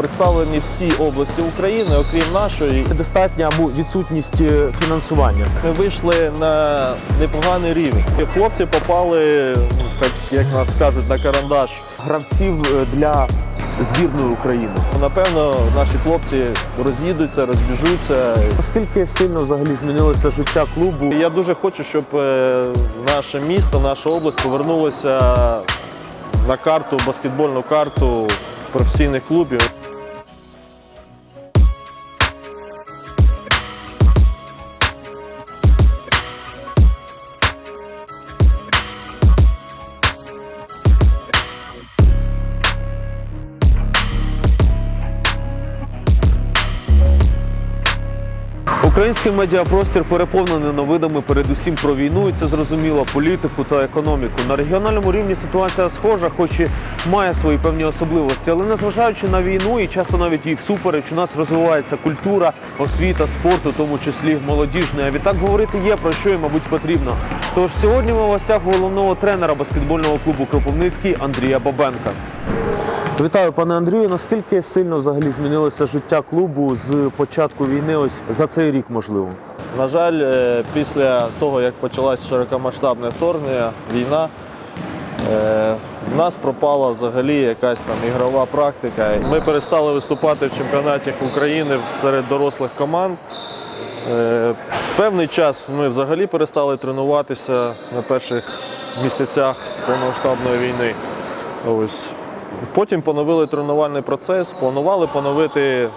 представлені всі області України, окрім нашої. Недостатня або відсутність е, фінансування. Ми вийшли на непоганий рівень. Хлопці попали, ну, так як нас кажуть, на карандаш. Гравців е, для збірної України. Напевно, наші хлопці роз'їдуться, розбіжуться. Наскільки сильно взагалі змінилося життя клубу? Я дуже хочу, щоб е, наше місто, наша область повернулося на карту, баскетбольну карту професійних клубів. Український медіапростір переповнений новинами передусім про війну, і це зрозуміло, політику та економіку. На регіональному рівні ситуація схожа, хоч і має свої певні особливості. Але незважаючи на війну і часто навіть їй всупереч, у нас розвивається культура, освіта, спорт, у тому числі молодіжний. А відтак говорити є про що і, мабуть, потрібно. Тож сьогодні ми в гостях головного тренера баскетбольного клубу Кропивницький Андрія Бабенка. Вітаю, пане Андрію. Наскільки сильно взагалі змінилося життя клубу з початку війни? Ось за цей рік, можливо. На жаль, е, після того, як почалось широкомасштабне вторгнення, війна, е, в нас пропала взагалі якась там ігрова практика. Ми перестали виступати в чемпіонаті України серед дорослих команд. Е, Певний час ми взагалі перестали тренуватися на перших місяцях повномасштабної війни. Ось. Потім поновили тренувальний процес, планували поновити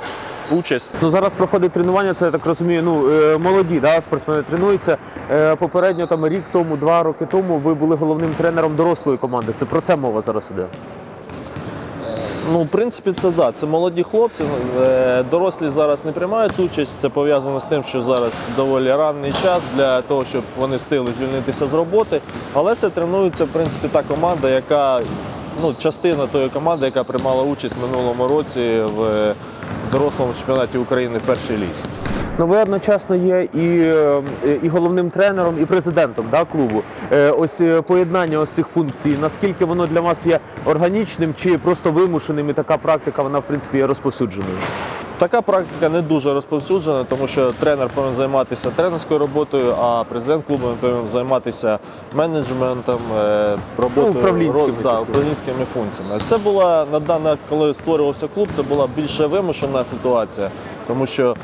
участь Ну зараз проходить тренування. Це я так розумію. Ну е, молоді да, спортсмени тренуються. Е, Попередньо там рік тому, два роки тому ви були головним тренером дорослої команди. Це про це мова зараз іде. Ну, в принципі, це да. Це молоді хлопці. Е, Дорослі зараз не приймають участь. Це пов'язано з тим, що зараз доволі ранний час для того, щоб вони встигли звільнитися з роботи. Але це тренується, в принципі, та команда, яка ну, частина тої команди, яка приймала участь в минулому році в дорослому чемпіонаті України в першій лізі. Ну ви одночасно є і, е, і головним тренером, і президентом да, клубу. Е, Ось е, поєднання ось цих функцій. Наскільки воно для вас є органічним чи просто вимушеним? І така практика вона в принципі є розповсюдженою. Така практика не дуже розповсюджена, тому що тренер повинен займатися тренерською роботою, а президент клубу повинен займатися менеджментом, е, роботою Ну, управлінськими ро- да, управлінськими функціями. Це була на дане, коли створювався клуб, це була більше вимушена ситуація, тому що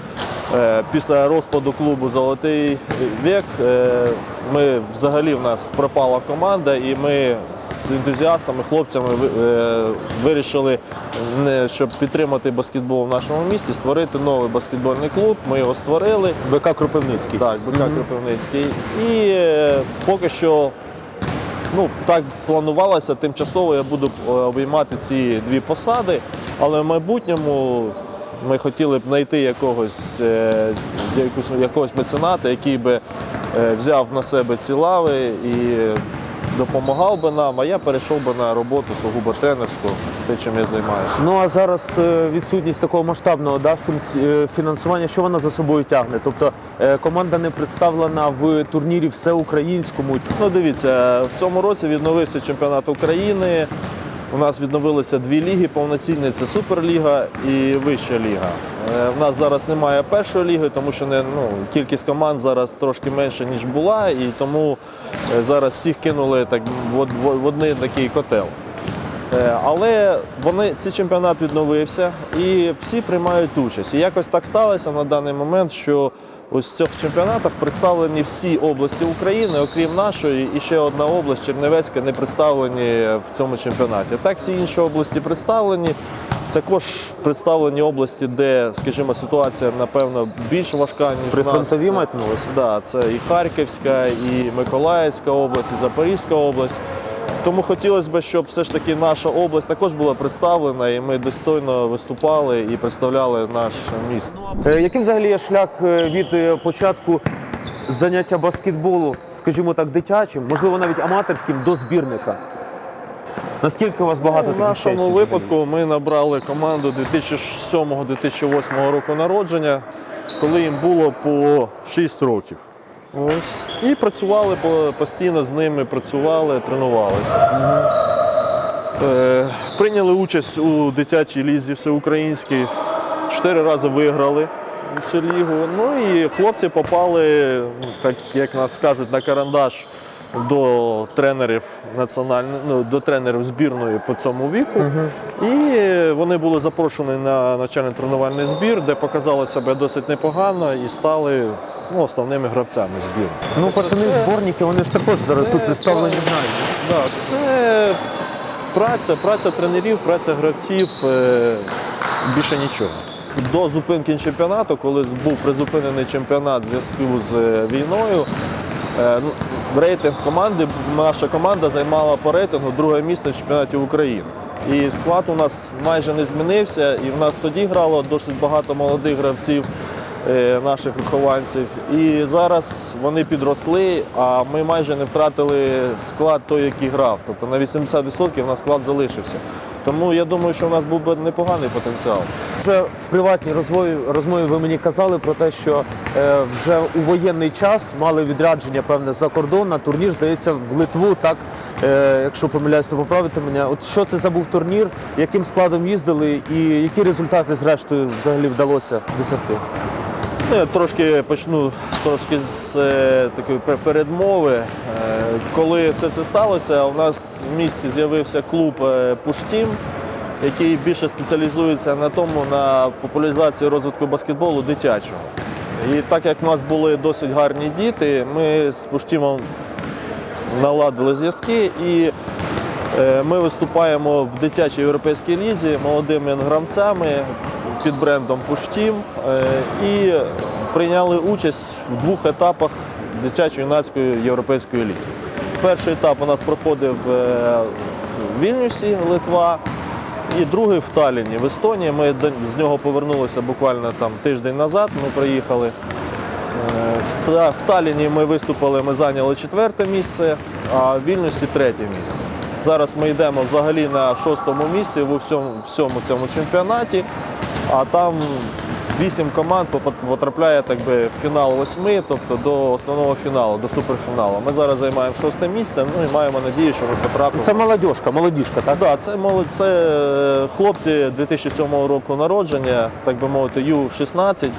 е, після розпаду клубу Золотий вік е, ми взагалі в нас пропала команда, і ми з ентузіастами, хлопцями е, вирішили, щоб підтримати баскетбол в нашому місті, створити новий баскетбольний клуб. Ми його створили. БК Кропивницький. Так, БК Кропивницький. І поки що ну, так планувалося, тимчасово я буду обіймати ці дві посади, але в майбутньому ми хотіли б знайти якогось, е, якогось мецената, який би е, взяв на себе ці лави і допомагав би нам, а я перейшов би на роботу сугубо тренерську, те, чим я займаюся. Ну а зараз е, відсутність такого масштабного да, фінансування, що вона за собою тягне? Тобто команда не представлена в турнірі всеукраїнському. Ну, дивіться, в цьому році відновився чемпіонат України. У нас відновилися дві ліги повноцінні це Суперліга і Вища ліга. У нас зараз немає першої ліги, тому що не, ну, кількість команд зараз трошки менше, ніж була, і тому е, зараз всіх кинули так, в, в, в один такий котел. Е, Але вони, цей чемпіонат відновився і всі приймають участь. І якось так сталося на даний момент, що ось в цих чемпіонатах представлені всі області України, окрім нашої, і ще одна область Чернівецька не представлені в цьому чемпіонаті. Так, всі інші області представлені. Також представлені області, де, скажімо, ситуація, напевно, більш важка, ніж При нас. увазі? Да, це і Харківська, і Миколаївська область, і Запорізька область. Тому хотілося б, щоб все ж таки наша область також була представлена, і ми достойно виступали і представляли наше місто. Е, Яким взагалі є шлях е, від е, початку заняття баскетболу, скажімо так, дитячим, можливо, навіть аматорським, до збірника? Наскільки у вас багато У таких нашому кейсів випадку ми набрали команду 2007-2008 року народження, коли їм було по 6 років. Ось. І працювали по- постійно з ними, працювали, тренувалися. Е, Прийняли участь у дитячій лізі всеукраїнській. Чотири рази виграли цю лігу. Ну і хлопці попали, ну, так як нас кажуть, на карандаш до тренерів національної, ну, до тренерів збірної по цьому віку. І вони були запрошені на навчально-тренувальний збір, де показали себе досить непогано і стали ну, основними гравцями збірної. Ну, Тобто пацани, це- зборники, вони ж також зараз це тут представлені. Да, це праця, праця тренерів, праця гравців, е, більше нічого. До зупинки чемпіонату, коли був призупинений чемпіонат в зв'язку з е, війною, е, ну, рейтинг команди, наша команда займала по рейтингу друге місце в чемпіонаті України. І склад у нас майже не змінився, і в нас тоді грало досить багато молодих гравців наших вихованців. І зараз вони підросли, а ми майже не втратили склад той, який грав. Тобто на 80% у нас склад залишився. Тому я думаю, що у нас був би непоганий потенціал. Вже в приватній розмові, розмові ви мені казали про те, що е, вже у воєнний час мали відрядження певне за кордон на турнір, здається, в Литву. Так, е, якщо помиляюсь, то поправити мене. От що це за був турнір, яким складом їздили, і які результати зрештою взагалі вдалося досягти? Я трошки почну трошки з е, такої передмови. Е, коли все це сталося, у нас в місті з'явився клуб е, Пуштім, який більше спеціалізується на тому, на популяризації розвитку баскетболу дитячого. І так як в нас були досить гарні діти, ми з Пуштімом наладили зв'язки і е, ми виступаємо в дитячій європейській лізі молодими гравцями під брендом Пуштім е, і прийняли участь в двох етапах дитячо-юнацької європейської ліги. Перший етап у нас проходив е, в Вільнюсі, Литва, і другий в Талліні, в Естонії. Ми з нього повернулися буквально там тиждень назад. Ми приїхали. Е, В, Та- Талліні ми виступили, ми зайняли четверте місце, а в Вільнюсі третє місце. Зараз ми йдемо взагалі на шостому місці в всьому, всьому цьому чемпіонаті, а там вісім команд потрапляє так би, в фінал восьми, тобто до основного фіналу, до суперфіналу. Ми зараз займаємо шосте місце, ну і маємо надію, що ми потрапимо. Це молодіжка, молодіжка, так? Да, це молодь, це е, хлопці 2007 року народження, так би мовити, Ю-16.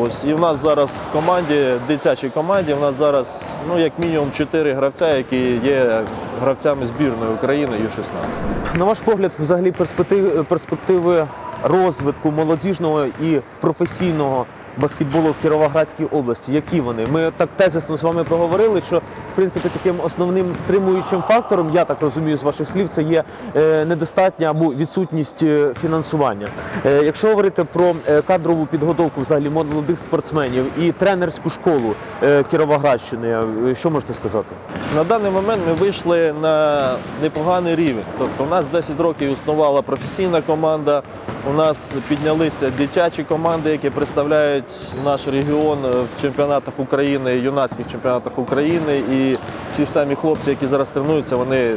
Ось і в нас зараз в команді, дитячій команді, в нас зараз ну як мінімум 4 гравця, які є гравцями збірної України Ю-16. На ваш погляд, взагалі перспективи, перспективи розвитку молодіжного і професійного баскетболу в Кіровоградській області, які вони? Ми так тезисно з вами проговорили, що в принципі таким основним стримуючим фактором, я так розумію з ваших слів, це є е, недостатня або відсутність е, фінансування. Е, якщо говорити про кадрову підготовку взагалі молодих спортсменів і тренерську школу Кіровоградщини, що можете сказати? На даний момент ми вийшли на непоганий рівень. Тобто, у нас 10 років існувала професійна команда. У нас піднялися дитячі команди, які представляють наш регіон в чемпіонатах України, юнацьких чемпіонатах України. І ці самі хлопці, які зараз тренуються, вони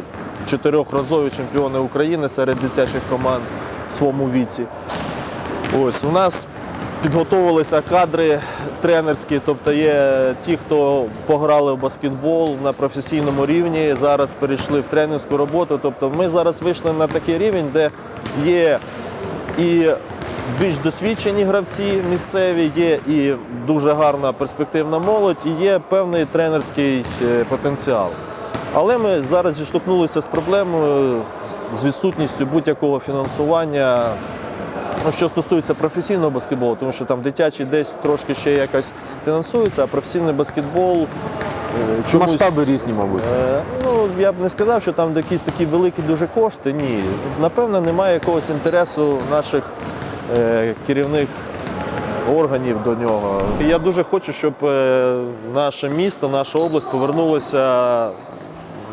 чотирьохразові чемпіони України серед дитячих команд в своєму віці. Ось у нас підготовилися кадри тренерські, тобто є ті, хто пограли в баскетбол на професійному рівні, зараз перейшли в тренерську роботу. Тобто ми зараз вийшли на такий рівень, де є і більш досвідчені гравці місцеві, є і дуже гарна перспективна молодь, і є певний тренерський е, потенціал. Але ми зараз зіштовхнулися з проблемою з відсутністю будь-якого фінансування Ну, що стосується професійного баскетболу, тому що там дитячий десь трошки ще якось фінансується, а професійний баскетбол е, чомусь... Масштаби різні, мабуть. Е, Ну, я б не сказав, що там якісь такі великі дуже кошти. Ні. Напевно, немає якогось інтересу наших керівних органів до нього. Я дуже хочу, щоб е, наше місто, наша область повернулася.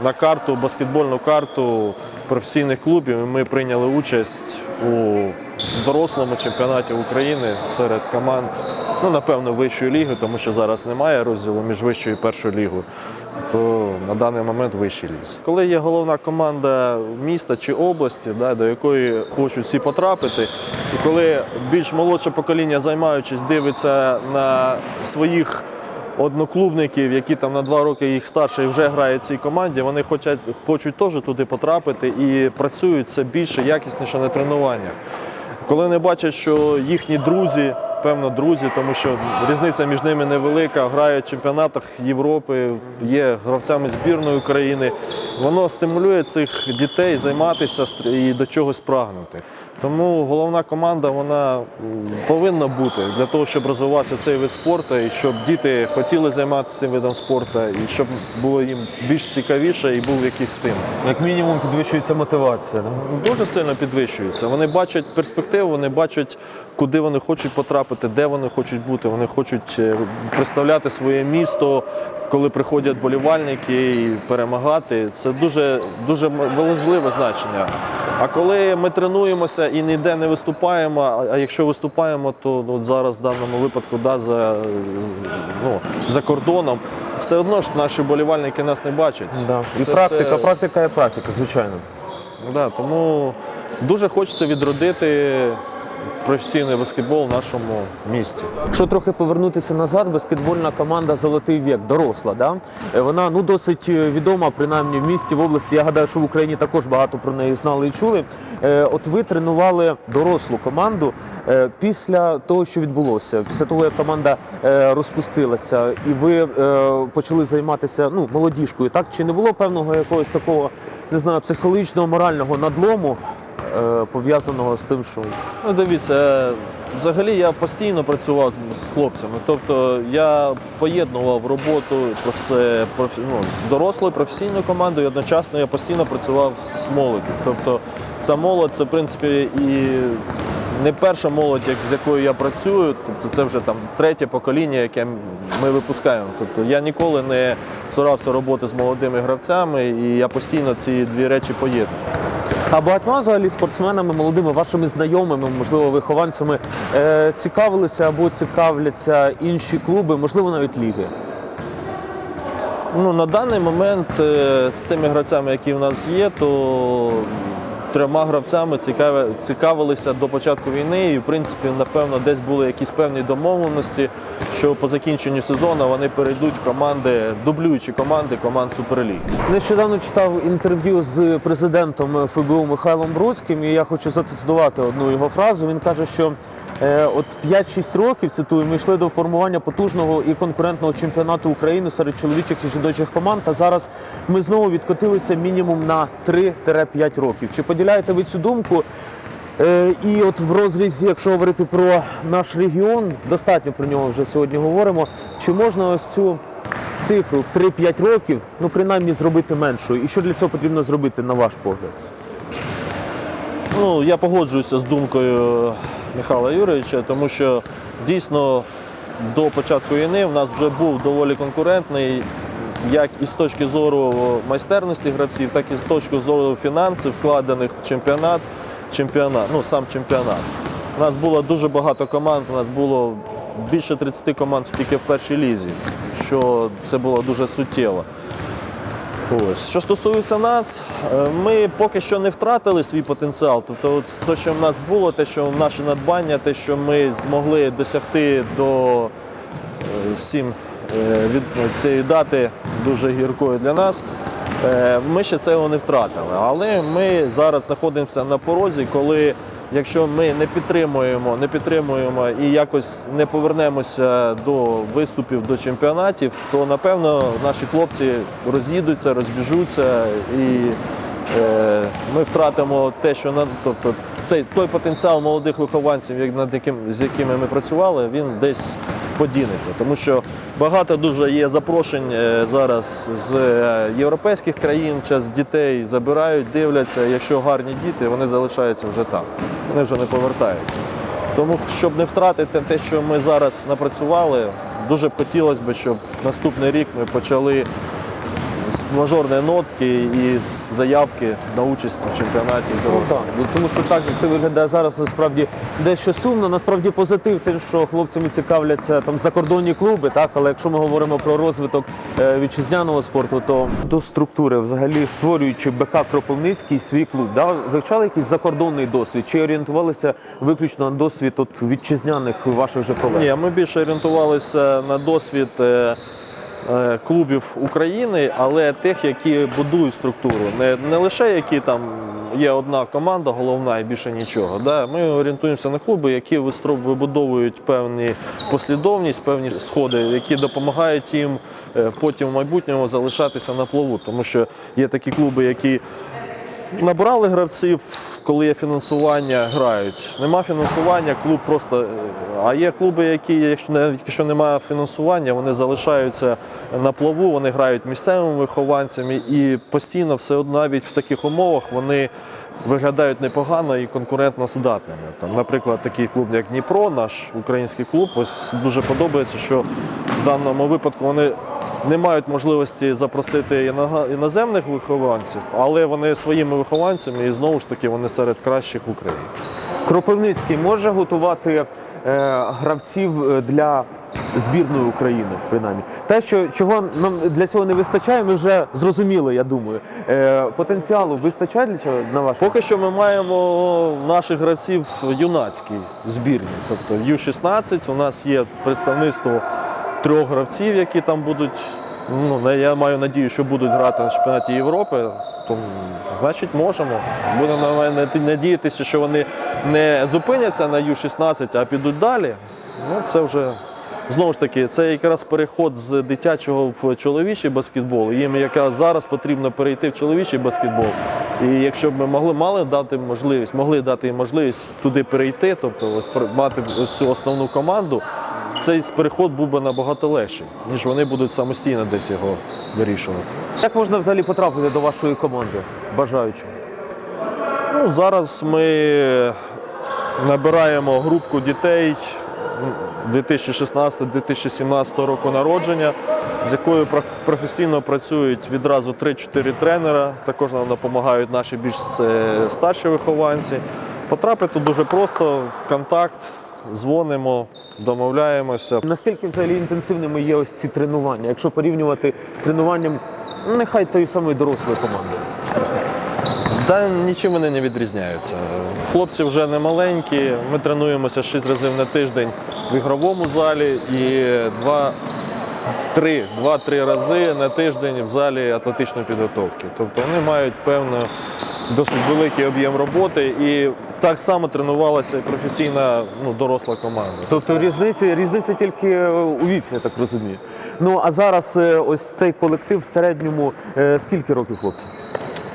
на карту, баскетбольну карту професійних клубів. Ми прийняли участь у дорослому чемпіонаті України серед команд, ну напевно, вищої ліги, тому що зараз немає розділу між вищою і першою лігою. То на даний момент вищий ліс. Коли є головна команда міста чи області, да, до якої хочуть всі потрапити, і коли більш молодше покоління, займаючись, дивиться на своїх одноклубників, які там на два роки їх старше і вже грають в цій команді, вони хочуть, хочуть теж туди потрапити і працюють все більше, якісніше на тренуваннях. Коли вони бачать, що їхні друзі, певно, друзі, тому що різниця між ними невелика, грають в чемпіонатах Європи, є гравцями збірної України, воно стимулює цих дітей займатися і до чогось прагнути. Тому головна команда вона повинна бути для того, щоб розвивався цей вид спорту, і щоб діти хотіли займатися цим видом спорту, і щоб було їм більш цікавіше і був якийсь стимул. Як мінімум підвищується мотивація. Да? Дуже сильно підвищуються. Вони бачать перспективу, вони бачать, куди вони хочуть потрапити, де вони хочуть бути. Вони хочуть е, представляти своє місто, коли приходять болівальники і перемагати. Це дуже, дуже важливе значення. А коли ми тренуємося і ніде не виступаємо, а- якщо виступаємо, то ну, от зараз в даному випадку да, за, ну, за кордоном, все одно ж наші болівальники нас не бачать. Да. І Це практика, все- практика є практика, звичайно. Да, тому дуже хочеться відродити професійний баскетбол в нашому місті. Якщо трохи повернутися назад, баскетбольна команда Золотий вік доросла. Да? Е, Вона ну досить е, відома, принаймні в місті, в області. Я гадаю, що в Україні також багато про неї знали і чули. Е, От ви тренували дорослу команду після того, що відбулося, після того, як команда розпустилася, і ви почали займатися ну, молодіжкою. Так чи не було певного якогось такого, не знаю, психологічного, морального надлому? Е, Пов'язаного з тим, що Ну, дивіться, е, взагалі я постійно працював з, хлопцями. Тобто я поєднував роботу з, е, ну, з дорослою професійною командою, і одночасно я постійно працював з молоддю. Тобто ця молодь, це в принципі і не перша молодь, як- з якою я працюю, тобто це вже там третє покоління, яке ми випускаємо. Тобто я ніколи не цурався роботи з молодими гравцями, і я постійно ці дві речі поєдную. А багатьма взагалі спортсменами, молодими, вашими знайомими, можливо, вихованцями е, цікавилися або цікавляться інші клуби, можливо, навіть ліги. Ну, на даний момент е, з тими гравцями, які в нас є, то трьома гравцями цікавилися до початку війни, і в принципі, напевно, десь були якісь певні домовленості, що по закінченню сезону вони перейдуть в команди, дублюючі команди команд Суперліги. Нещодавно читав інтерв'ю з президентом ФБУ Михайлом Бруцьким, і я хочу зацитувати одну його фразу. Він каже, що от 5-6 років цитую, ми йшли до формування потужного і конкурентного чемпіонату України серед чоловічих і жіночих команд. А зараз ми знову відкотилися мінімум на 3-5 років. Чи поділяєте ви цю думку? Е, І от в розрізі, якщо говорити про наш регіон, достатньо про нього вже сьогодні говоримо. Чи можна ось цю цифру в 3-5 років, ну принаймні зробити меншою? І що для цього потрібно зробити, на ваш погляд? Ну, я погоджуюся з думкою Михайла Юрійовича, тому що дійсно до початку війни в нас вже був доволі конкурентний, як і з точки зору майстерності гравців, так і з точки зору фінансів, вкладених в чемпіонат, чемпіонат, ну сам чемпіонат. У нас було дуже багато команд, у нас було більше 30 команд тільки в першій лізі, що це було дуже суттєво. Ось. Що стосується нас, е, ми поки що не втратили свій потенціал. Тобто, от те, що в нас було, те, що наше надбання, те, що ми змогли досягти до е, сім е, від цієї дати дуже гіркою для нас. Ми ще цього не втратили. Але ми зараз знаходимося на порозі, коли якщо ми не підтримуємо, не підтримуємо і якось не повернемося до виступів, до чемпіонатів, то напевно наші хлопці роз'їдуться, розбіжуться і е, ми втратимо те, що на тобто той, той потенціал молодих вихованців, як над яким з якими ми працювали, він десь подінеться. Тому що багато дуже є запрошень е, зараз з е, європейських країн, час дітей забирають, дивляться. Якщо гарні діти, вони залишаються вже там, вони вже не повертаються. Тому, щоб не втратити те, що ми зараз напрацювали, дуже хотілося б, щоб наступний рік ми почали з мажорної нотки і з заявки на участь в чемпіонаті Ну, дорослих. так, ну, тому що так це виглядає зараз насправді дещо сумно. Насправді позитив тим, що хлопцями цікавляться там закордонні клуби, так але якщо ми говоримо про розвиток е, вітчизняного спорту, то до структури, взагалі створюючи БК Кропивницький свій клуб, да, вивчали якийсь закордонний досвід чи орієнтувалися виключно на досвід от вітчизняних ваших же колег? Ні, ми більше орієнтувалися на досвід е, клубів України, але тих, які будують структуру. Не, не лише які там є одна команда, головна і більше нічого. Да? Ми орієнтуємося на клуби, які вибудовують певні послідовність, певні сходи, які допомагають їм е, потім в майбутньому залишатися на плаву. Тому що є такі клуби, які Набрали гравців, коли є фінансування, грають. Нема фінансування, клуб просто. е, А є клуби, які, якщо не- якщо немає фінансування, вони залишаються на плаву, вони грають місцевими вихованцями і постійно все одно навіть в таких умовах вони виглядають непогано і конкурентно здатними. Там, наприклад, такий клуб, як Дніпро, наш український клуб, ось дуже подобається, що в даному випадку вони не мають можливості запросити іноземних вихованців, але вони своїми вихованцями і знову ж таки вони серед кращих в Україні. Кропивницький може готувати е, гравців е, для збірної України, принаймні. Те, що чого нам для цього не вистачає, ми вже зрозуміли, я думаю. Е, потенціалу вистачає для цього на ваш Поки що ми маємо наших гравців юнацькій збірні, тобто Ю-16. У нас є представництво трьох гравців, які там будуть. Ну, я маю надію, що будуть грати на чемпіонаті Європи. Тому, значить, можемо. Будемо надіятися, що вони не зупиняться на Ю-16, а підуть далі. Ну, це вже знову ж таки, це якраз переход з дитячого в чоловічий баскетбол. Їм якраз зараз потрібно перейти в чоловічий баскетбол. І якщо б ми могли мали дати можливість, могли дати їм можливість туди перейти, тобто ось мати ось цю основну команду, цей переход був би набагато легший, ніж вони будуть самостійно десь його вирішувати. Як можна взагалі потрапити до вашої команди, бажаючи? Ну, зараз ми набираємо групку дітей 2016-2017 року народження, з якою проф- професійно працюють відразу 3-4 тренера. Також нам допомагають наші більш е, старші вихованці. Потрапити дуже просто в контакт, дзвонимо, домовляємося. Наскільки взагалі інтенсивними є ось ці тренування, якщо порівнювати з тренуванням, ну, нехай тої самої дорослої команди? Та нічим вони не відрізняються. Хлопці вже не маленькі. Ми тренуємося 6 разів на тиждень в ігровому залі і 2 три, два-три рази на тиждень в залі атлетичної підготовки. Тобто вони мають певно досить великий об'єм роботи і так само тренувалася професійна ну, доросла команда. Тобто різниця, різниця тільки е, у віці, я так розумію. Ну а зараз е, ось цей колектив в середньому е, скільки років хлопців?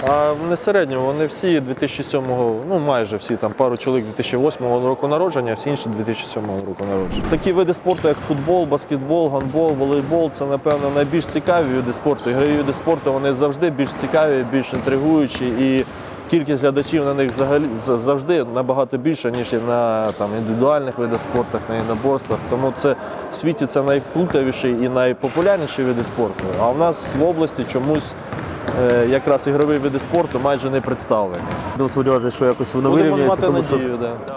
А не середньо, вони всі 2007-го, ну майже всі там пару чоловік 2008 року народження, всі інші 2007 року народження. Такі види спорту, як футбол, баскетбол, гандбол, волейбол, це напевно найбільш цікаві види спорту. Ігрові види спорту вони завжди більш цікаві, більш інтригуючі і. Кількість глядачів на них взагалі за- завжди набагато більша, ніж на там, індивідуальних видах спорту, на іноборствах. Тому це в світі це найплутавіший і найпопулярніший види спорту. А в нас в області чомусь якраз ігрові види спорту майже не представлені. Будемо сподіватися, що якось воно Будемо вирівняється, мати тому що надію. Да.